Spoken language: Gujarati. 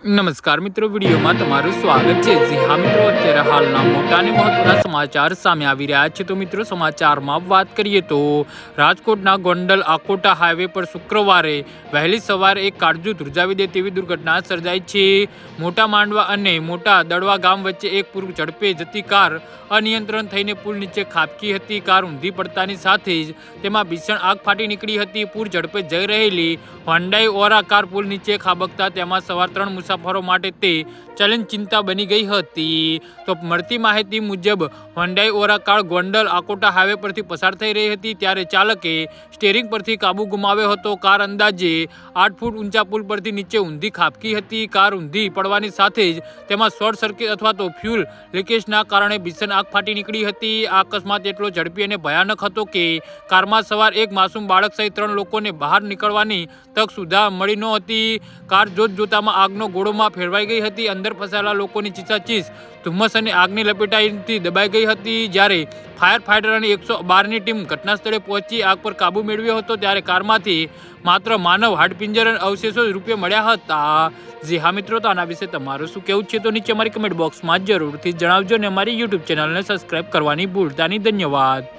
નમસ્કાર મિત્રો, વિડીયોમાં તમારું સ્વાગત છે. જી હા મિત્રો, અત્યારે હાલના મોટા અને મહત્વના સમાચાર સામે આવી રહ્યા છે. તો મિત્રો, સમાચારમાં વાત કરીએ તો રાજકોટના ગોંડલ આકોટા હાઈવે પર શુક્રવારે વહેલી સવારે એક કાળજુ ધ્રુજાવી દે તેવી દુર્ઘટના સર્જાઈ છે. મોટા માંડવા અને મોટા દડવા ગામ વચ્ચે એક પૂર ઝડપે જતી કાર અનિયંત્રણ થઈને પુલ નીચે ખાબકી હતી. કાર ઊંધી પડતાની સાથે જ તેમાં ભીષણ આગ ફાટી નીકળી હતી. પૂર ઝડપે જઈ રહેલી હોન્ડાઈ ઓરા કાર પુલ નીચે ખાબકતા તેમાં સવાર ત્રણ મુસાફરો માટે તે ચલન ચિંતા બની ગઈ હતી. તો મળતી માહિતી મુજબ Hyundai Aura Gondal Akota highway પરથી પસાર થઈ રહી હતી, ત્યારે ચાલકે સ્ટેરિંગ પરથી કાબુ ગુમાવ્યો હતો. કાર અંદાજે આઠ ફૂટ ઊંચા પુલ પરથી નીચે ઊંધી ખાબકી હતી. કાર ઊંધી પડવાની સાથે જ તેમાં શોર્ટ સર્કિટ અથવા તો ફ્યુલ લીકેજના કારણે ભીષણ આગ ફાટી નીકળી હતી. આ અકસ્માત એટલો ઝડપી અને ભયાનક હતો કે કારમાં સવાર એક માસૂમ બાળક સહિત ત્રણ લોકોને બહાર નીકળવાની તક સુધા મળી નહોતી. કાર જોત જોતામાં આગનો ગોળોમાં ફેરવાઈ ગઈ હતી, અંદર ફસાયેલા લોકોની ચીસાચીસ, ધુમ્મસ અને આગની લપેટાઈથી દબાઈ ગઈ હતી. જ્યારે ફાયર ફાઈટર અને એકસો બારની ટીમ ઘટના સ્થળે પહોંચી, આગ પર કાબુ મેળવ્યો હતો, ત્યારે કારમાંથી માત્ર માનવ હાડપિંજર અને અવશેષો રૂપે મળ્યા હતા. જી હા મિત્રો, તો આના વિશે તમારું શું કેવું છે? તો નીચે અમારી કમેન્ટ બોક્સમાં જરૂરથી જણાવજો અને અમારી યુટ્યુબ ચેનલને સબસ્ક્રાઈબ કરવાની ભૂલતા નહીં ધન્યવાદ.